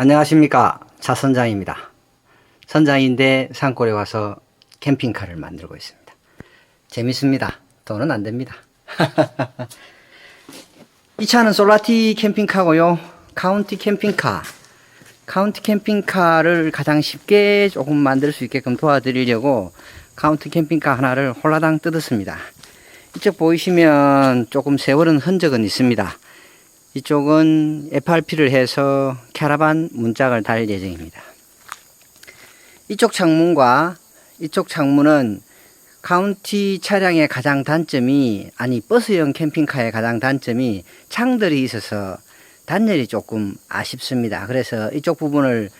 안녕하십니까 차선장입니다. 선장인데 산골에 와서 캠핑카를 만들고 있습니다. 재밌습니다. 돈은 안 됩니다. 이 차는 솔라티 캠핑카고요. 카운티 캠핑카. 카운티 캠핑카를 가장 쉽게 조금 만들 수 있게끔 도와드리려고 카운티 캠핑카 하나를 홀라당 뜯었습니다. 이쪽 보이시면 조금 세월은 흔적은 있습니다. 이쪽은 FRP를 해서 캐러반 문짝을 달 예정입니다. 이쪽 창문과 이쪽 창문은 카운티 차량의 가장 단점이 아니 버스형 캠핑카의 가장 단점이 창들이 있어서 단열이 조금 아쉽습니다. 그래서 이쪽 부분을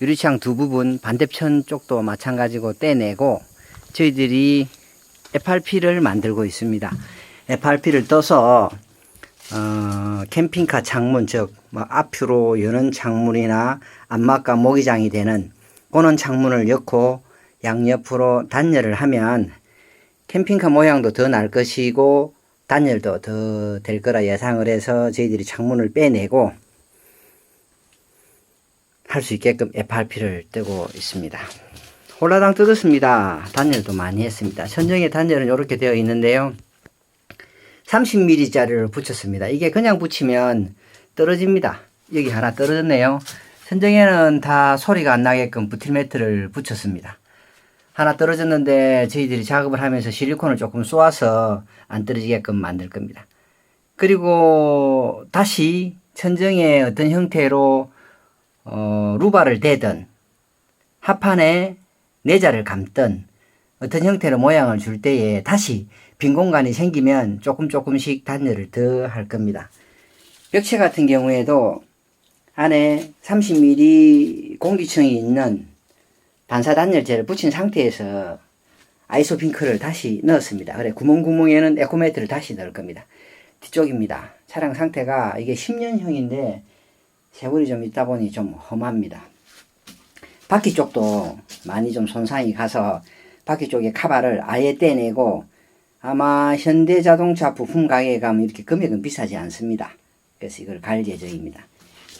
유리창 두 부분 반대편 쪽도 마찬가지고 떼내고 저희들이 FRP를 만들고 있습니다. FRP를 떠서 어, 캠핑카 창문 즉 뭐 앞으로 여는 창문이나 안막과 모기장이 되는 그런 창문을 엮고 양옆으로 단열을 하면 캠핑카 모양도 더 날 것이고 단열도 더 될 거라 예상을 해서 저희들이 창문을 빼내고 할 수 있게끔 FRP를 뜨고 있습니다. 홀라당 뜯었습니다. 단열도 많이 했습니다. 현정의 단열은 이렇게 되어 있는데요. 30mm짜리를 붙였습니다. 이게 그냥 붙이면 떨어집니다. 여기 하나 떨어졌네요. 현정에는 다 소리가 안 나게끔 부틸매트를 붙였습니다. 하나 떨어졌는데 저희들이 작업을 하면서 실리콘을 조금 쏘아서 안 떨어지게끔 만들 겁니다. 그리고 다시 천정에 어떤 형태로 어, 루바를 대든 합판에 내자를 감든 어떤 형태로 모양을 줄 때에 다시 빈 공간이 생기면 조금 조금씩 단열을 더 할 겁니다. 벽체 같은 경우에도 안에 30mm 공기층이 있는 반사 단열재를 붙인 상태에서 아이소핑크를 다시 넣었습니다. 그래 구멍구멍에는 에코매트를 다시 넣을 겁니다. 뒤쪽입니다. 차량 상태가 이게 10년형인데 세월이 좀 있다 보니 좀 험합니다. 바퀴 쪽도 많이 좀 손상이 가서 바퀴 쪽에 카바를 아예 떼내고 아마 현대자동차 부품 가게에 가면 이렇게 금액은 비싸지 않습니다. 그래서 이걸 갈 예정입니다.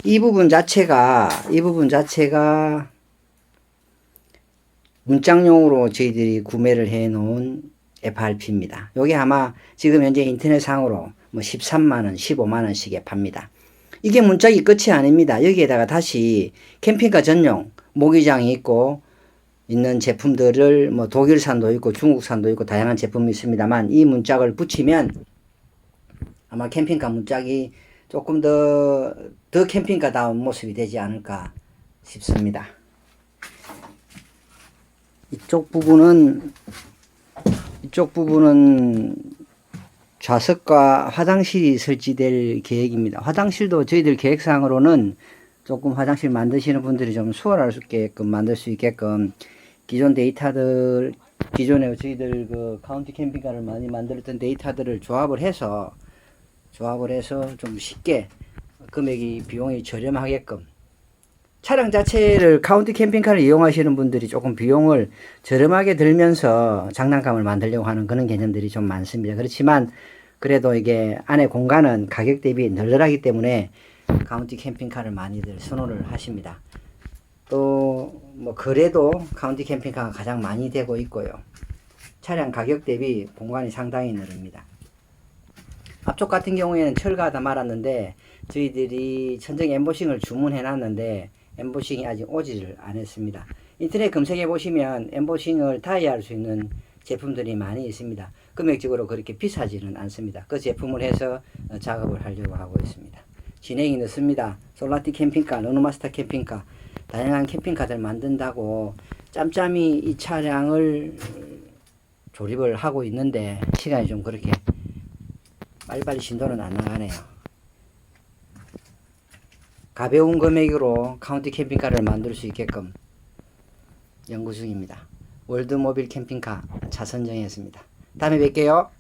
이 부분 자체가 이 부분 자체가 문짝용으로 저희들이 구매를 해 놓은 FRP입니다. 요게 아마 지금 현재 인터넷상으로 뭐 13만원, 15만원씩에 팝니다. 이게 문짝이 끝이 아닙니다. 여기에다가 다시 캠핑카 전용 모기장이 있고 있는 제품들을 뭐 독일산도 있고 중국산도 있고 다양한 제품이 있습니다만 이 문짝을 붙이면 아마 캠핑카 문짝이 조금 더, 더 캠핑카다운 모습이 되지 않을까 싶습니다. 이쪽 부분은 이쪽 부분은 좌석과 화장실이 설치될 계획입니다. 화장실도 저희들 계획상으로는 조금 화장실 만드시는 분들이 좀 수월할 수 있게끔 만들 수 있게끔 기존 데이터들 기존에 저희들 그 카운티 캠핑카를 많이 만들었던 데이터들을 조합을 해서 조합을 해서 좀 쉽게 금액이 비용이 저렴하게끔 차량 자체를 카운티 캠핑카를 이용하시는 분들이 조금 비용을 저렴하게 들면서 장난감을 만들려고 하는 그런 개념들이 좀 많습니다. 그렇지만 그래도 이게 안에 공간은 가격 대비 널널하기 때문에 카운티 캠핑카를 많이들 선호를 하십니다. 또 뭐 그래도 카운티 캠핑카가 가장 많이 되고 있고요. 차량 가격 대비 공간이 상당히 넓습니다. 앞쪽 같은 경우에는 철가하다 말았는데 저희들이 천정 엠보싱을 주문해 놨는데 엠보싱이 아직 오지를 않았습니다. 인터넷 검색해 보시면 엠보싱을 타이할 수 있는 제품들이 많이 있습니다. 금액적으로 그렇게 비싸지는 않습니다. 그 제품을 해서 어, 작업을 하려고 하고 있습니다. 진행이 늦습니다. 솔라티 캠핑카, 르노마스터 캠핑카, 다양한 캠핑카들 만든다고 짬짬이 이 차량을 조립을 하고 있는데 시간이 좀 그렇게 빨리빨리 신도는 안 나가네요. 가벼운 금액으로 카운티 캠핑카를 만들 수 있게끔 연구 중입니다. 월드모빌 캠핑카 차선정이었습니다. 다음에 뵐게요.